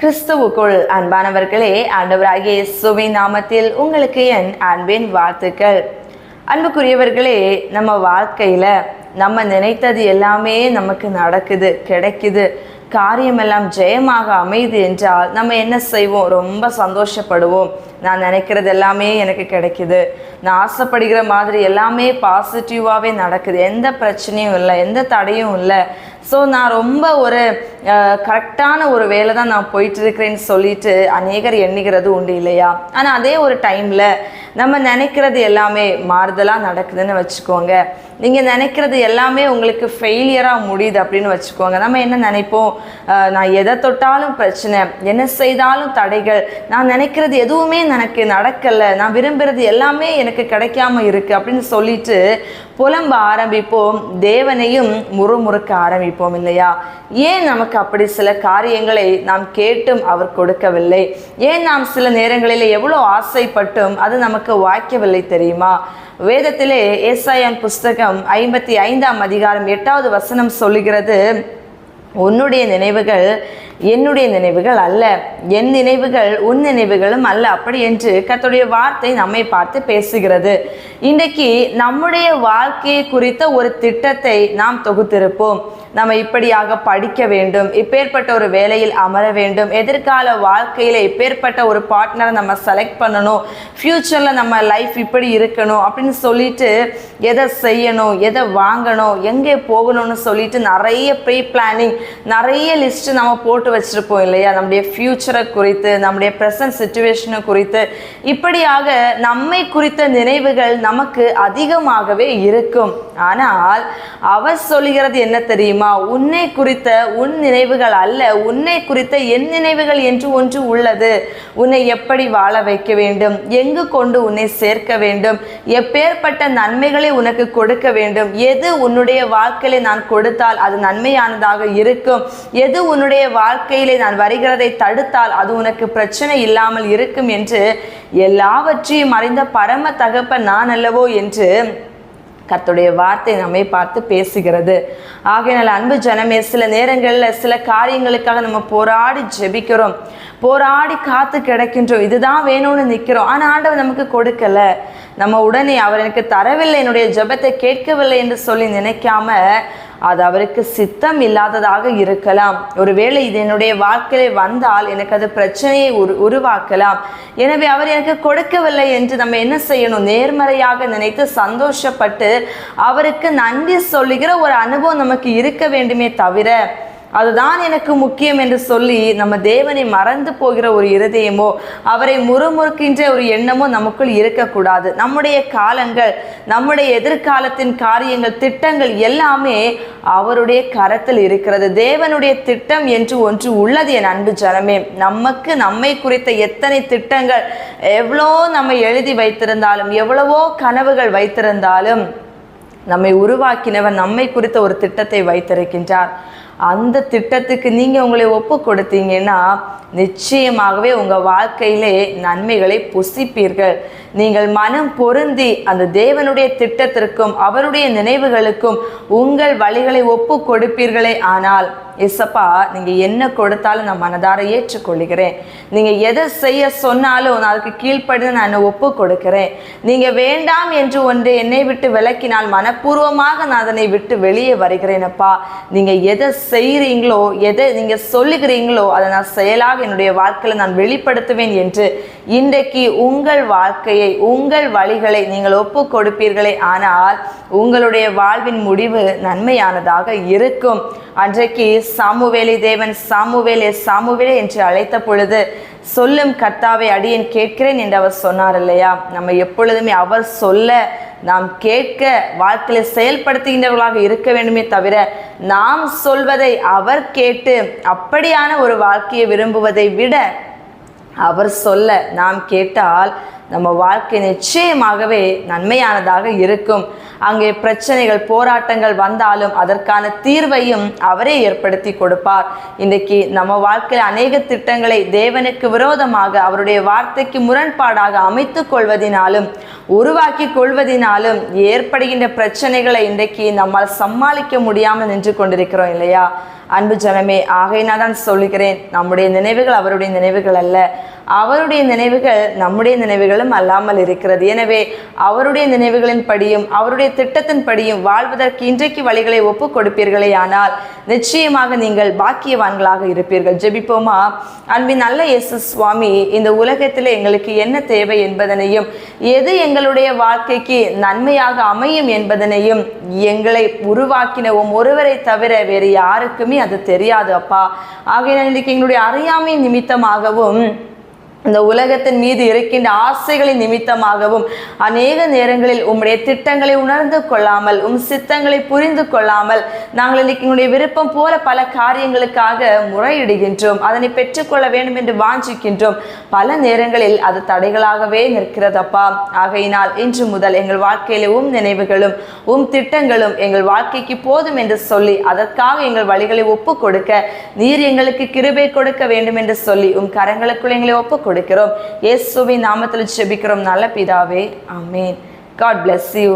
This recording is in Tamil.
கிறிஸ்துவுக்குள் அன்பானவர்களே ஆண்டவராகிய இயேசுவின் நாமத்தில் உங்களுக்கு என் அன்பின் வாழ்த்துக்கள். அன்புக்குரியவர்களே நம்ம வாழ்க்கையில் நம்ம நினைத்தது எல்லாமே நமக்கு நடக்குது கிடைக்குது. காரியமெல்லாம் ஜெயமாக அமைது என்றால் நம்ம என்ன செய்வோம்? ரொம்ப சந்தோஷப்படுவோம். நான் நினைக்கிறது எல்லாமே எனக்கு கிடைக்குது. நான் ஆசைப்படுகிற மாதிரி எல்லாமே பாசிட்டிவாகவே நடக்குது. எந்த பிரச்சனையும் இல்லை. எந்த தடையும் இல்லை. ஸோ நான் ரொம்ப ஒரு கரெக்டான ஒரு வேலை தான் நான் போயிட்டு இருக்கிறேன்னு சொல்லிட்டு அநேகர் எண்ணுகிறது உண்டு இல்லையா? ஆனால் அதே ஒரு டைமில் நம்ம நினைக்கிறது எல்லாமே மாறுதலாக நடக்குதுன்னு வச்சுக்கோங்க. நீங்கள் நினைக்கிறது எல்லாமே உங்களுக்கு ஃபெயிலியராக முடியுது அப்படின்னு வச்சுக்கோங்க. நம்ம என்ன நினைப்போம்? நான் எதை தொட்டாலும் பிரச்சனை என்ன செய்தாலும் தடைகள் நான் நினைக்கிறது எதுவுமே எனக்கு நடக்கலை நான் விரும்புகிறது எல்லாமே எனக்கு கிடைக்காம இருக்குது அப்படின்னு சொல்லிட்டு புலம்ப ஆரம்பிப்போம் தேவனையும் முறுமுறுக்க ஆரம்பிப்போம் இல்லையா? ஏன் நமக்கு அப்படி சில காரியங்களை நாம் கேட்டும் அவர் கொடுக்கவில்லை? ஏன் நாம் சில நேரங்களில் எவ்வளோ ஆசைப்பட்டும் அது நமக்கு வாய்க்கவில்லை தெரியுமா? வேதத்திலே ஏசாயான் புஸ்தகம் ஐம்பத்தி ஐந்தாம் அதிகாரம் எட்டாவது வசனம் சொல்லுகிறது உன்னுடைய நினைவுகள் என்னுடைய நினைவுகள் அல்ல. என் நினைவுகள் உன் நினைவுகளும் அல்ல. அப்படி என்று கத்துடைய வார்த்தை நம்மை பார்த்து பேசுகிறது. இன்றைக்கு நம்முடைய வாழ்க்கையை குறித்த ஒரு திட்டத்தை நாம் தொகுத்திருப்போம். நம்ம இப்படியாக படிக்க வேண்டும். இப்பேற்பட்ட ஒரு வேலையில் அமர வேண்டும். எதிர்கால வாழ்க்கையில் இப்பேற்பட்ட ஒரு பார்ட்னரை நம்ம செலக்ட் பண்ணணும். ஃப்யூச்சரில் நம்ம லைஃப் இப்படி இருக்கணும் அப்படின்னு சொல்லிட்டு எதை செய்யணும் எதை வாங்கணும் எங்கே போகணும்னு சொல்லிட்டு நிறைய ப்ரீ பிளானிங் நிறைய லிஸ்ட் நம்ம போட்டு வச்சிருப்போம் இல்லையா? நம்முடைய ஃப்யூச்சரை குறித்து நம்முடைய ப்ரெசன்ட் சுச்சுவேஷனை குறித்து. இப்படியாக நம்மை குறித்த நினைவுகள் நமக்கு அதிகமாகவே இருக்கும். ஆனால் அவர் சொல்லுகிறது என்ன தெரியுமா? உன்னை குறித்த உன் நினைவுகள் அல்ல உன்னை குறித்த என் நினைவுகள் என்று ஒன்று உள்ளது. உன்னை எப்படி வாழ வைக்க வேண்டும்? எங்கு கொண்டு உன்னை சேர்க்க வேண்டும்? எப்பேற்பட்ட நன்மைகளை உனக்கு கொடுக்க வேண்டும்? எது உன்னுடைய வாழ்க்கையில நான் கொடுத்தால் அது நன்மையானதாக இருக்கும்? எது உன்னுடைய வாழ்க்கையிலே நான் வருகிறதை தடுத்தால் அது உனக்கு பிரச்சனை இல்லாமல் இருக்கும் என்று எல்லாவற்றையும் அறிந்த பரம தகப்ப நான் அல்லவோ என்று கர்த்தருடைய வார்த்தை நம்மை பார்த்து பேசுகிறது. ஆகையினால் அன்பு ஜனமே சில நேரங்களில் சில காரியங்களுக்காக நம்ம போராடி ஜெபிக்கிறோம். போராடி காத்து கிடக்கின்றோம். இதுதான் வேணும்னு நிற்கிறோம் ஆனால் ஆண்டவர் நமக்கு கொடுக்கல. நம்ம உடனே அவர் எனக்கு தரவில்லை என்னுடைய ஜெபத்தை கேட்கவில்லை என்று சொல்லி நினைக்காம அது அவருக்கு சித்தம் இல்லாததாக இருக்கலாம். ஒருவேளை இது என்னுடைய வாழ்க்கையில வந்தால் எனக்கு அது பிரச்சனையை உரு உருவாக்கலாம். எனவே அவர் எனக்கு கொடுக்கவில்லை என்று நம்ம என்ன செய்யணும்? நேர்மறையாக நினைத்து சந்தோஷப்பட்டு அவருக்கு நன்றி சொல்லுகிற ஒரு அனுபவம் நமக்கு இருக்க வேண்டுமே தவிர அதுதான் எனக்கு முக்கியம் என்று சொல்லி நம்ம தேவனை மறந்து போகிற ஒரு இருதயமோ அவரை முறுமுறுக்கின்ற ஒரு எண்ணமோ நமக்குள் இருக்கக்கூடாது. நம்முடைய காலங்கள் நம்முடைய எதிர்காலத்தின் காரியங்கள் திட்டங்கள் எல்லாமே அவருடைய கரத்தில் இருக்கிறது. தேவனுடைய திட்டம் என்று ஒன்று உள்ளது என் அன்பு ஜனமே. நமக்கு நம்மை குறித்த எத்தனை திட்டங்கள் எவ்வளோ நம்ம எழுதி வைத்திருந்தாலும் எவ்வளவோ கனவுகள் வைத்திருந்தாலும் நம்மை உருவாக்கினவர் நம்மை குறித்த ஒரு திட்டத்தை வைத்திருக்கின்றார். அந்த திட்டத்துக்கு நீங்கள் உங்களை ஒப்பு கொடுத்தீங்கன்னா நிச்சயமாகவே உங்கள் வாழ்க்கையிலே நன்மைகளை புசிப்பீர்கள். நீங்கள் மனம் பொருந்தி அந்த தேவனுடைய திட்டத்திற்கும் அவருடைய நினைவுகளுக்கும் உங்கள் வழிகளை ஒப்பு கொடுப்பீர்களே ஆனால் இசப்பா நீங்கள் என்ன கொடுத்தாலும் நான் மனதார ஏற்றுக்கொள்கிறேன் நீங்கள் எதை செய்ய சொன்னாலும் நான் அதுக்கு கீழ்ப்படிந்து நான் என்னை ஒப்பு கொடுக்கிறேன். நீங்கள் வேண்டாம் என்று ஒன்று என்னை விட்டு விலக்கினால் மனப்பூர்வமாக நான் அதனை விட்டு வெளியே வருகிறேனப்பா. நீங்கள் எதை செய்கிறீங்களோ எதை நீங்கள் சொல்லுகிறீங்களோ அதை நான் செயலாக என்னுடைய வாழ்க்கையில் நான் வெளிப்படுத்துவேன் என்று இன்றைக்கு உங்கள் வாழ்க்கையை உங்கள் வழிகளை நீங்கள் ஒப்பு கொடுப்பீர்களே. ஆனால் உங்களுடைய வாழ்வின் முடிவு நன்மையானதாக இருக்கும். அன்றைக்கு சாமுவேலி தேவன் சாமுவேலே சாமுவேலே என்று அழைத்த பொழுது சொல்லும் கர்த்தாவை அடியேன் கேட்கிறேன் என்று அவர் சொன்னார் இல்லையா? நம்ம எப்பொழுதுமே அவர் சொல்ல நாம் கேட்க வாழ்க்கையில செயல்படுத்துகின்றவர்களாக இருக்க வேண்டுமே தவிர நாம் சொல்வதை அவர் கேட்டு அப்படியான ஒரு வாழ்க்கையை விரும்புவதை விட அவர் சொல்ல நாம் கேட்டால் நம்ம வாழ்க்கை நிச்சயமாகவே நன்மையானதாக இருக்கும். அங்கே பிரச்சனைகள் போராட்டங்கள் வந்தாலும் அதற்கான தீர்வையும் அவரே ஏற்படுத்தி கொடுப்பார். இன்றைக்கு நம்ம வாழ்க்கையில் அநேக திட்டங்களை தேவனுக்கு விரோதமாக அவருடைய வார்த்தைக்கு முரண்பாடாக அமைத்து கொள்வதினாலும் உருவாக்கி கொள்வதினாலும் ஏற்படுகின்ற பிரச்சனைகளை இன்றைக்கு நம்மால் சமாளிக்க முடியாமல் நின்று கொண்டிருக்கிறோம் இல்லையா? அன்பு ஜனமே ஆகையினால் தான் சொல்லுகிறேன் நம்முடைய நினைவுகள் அவருடைய நினைவுகள் அல்ல. அவருடைய நினைவுகள் நம்முடைய நினைவுகளும் அல்லாமல் இருக்கிறது. எனவே அவருடைய நினைவுகளின் படியும் அவருடைய திட்டத்தின் படியும் வாழ்வதற்கு இன்றைக்கு வழிகளை ஒப்புக் கொடுப்பீர்களே ஆனால் நிச்சயமாக நீங்கள் பாக்கியவான்களாக இருப்பீர்கள். ஜெபிப்போமா? அன்பின் நல்ல இயேசு சுவாமி இந்த உலகத்தில் எங்களுக்கு என்ன தேவை என்பதனையும் எது எங்களுடைய வாழ்க்கைக்கு நன்மையாக அமையும் என்பதனையும் எங்களை உருவாக்கினவும் ஒருவரை தவிர வேறு யாருக்குமே அது தெரியாது அப்பா. ஆகையினால் இன்றைக்கு எங்களுடைய அறியாமை நிமித்தமாகவும் இந்த உலகத்தின் மீது இருக்கின்ற ஆசைகளின் நிமித்தமாகவும் அநேக நேரங்களில் உம்முடைய திட்டங்களை உணர்ந்து கொள்ளாமல் உம் சித்தங்களை புரிந்து கொள்ளாமல் நாங்கள் இன்னைக்கு உங்களுடைய விருப்பம் போல பல காரியங்களுக்காக முறையிடுகின்றோம். அதனை பெற்றுக்கொள்ள வேண்டும் என்று வாஞ்சிக்கின்றோம். பல நேரங்களில் அது தடைகளாகவே நிற்கிறதப்பா. ஆகையினால் இன்று முதல் எங்கள் வாழ்க்கையில உம் நினைவுகளும் உம் திட்டங்களும் எங்கள் வாழ்க்கைக்கு போதும் என்று சொல்லி அதற்காக எங்கள் வழிகளை ஒப்பு கொடுக்க நீர் எங்களுக்கு கிருபை கொடுக்க வேண்டும் என்று சொல்லி உம் கரங்களுக்குள் எங்களை ஒப்பு கொடுக்கிறோம். இயேசுவின் நாமத்தில் ஜெபிக்கிறோம். நல்ல பிதாவே அமேன் காட் பிளஸ் யூ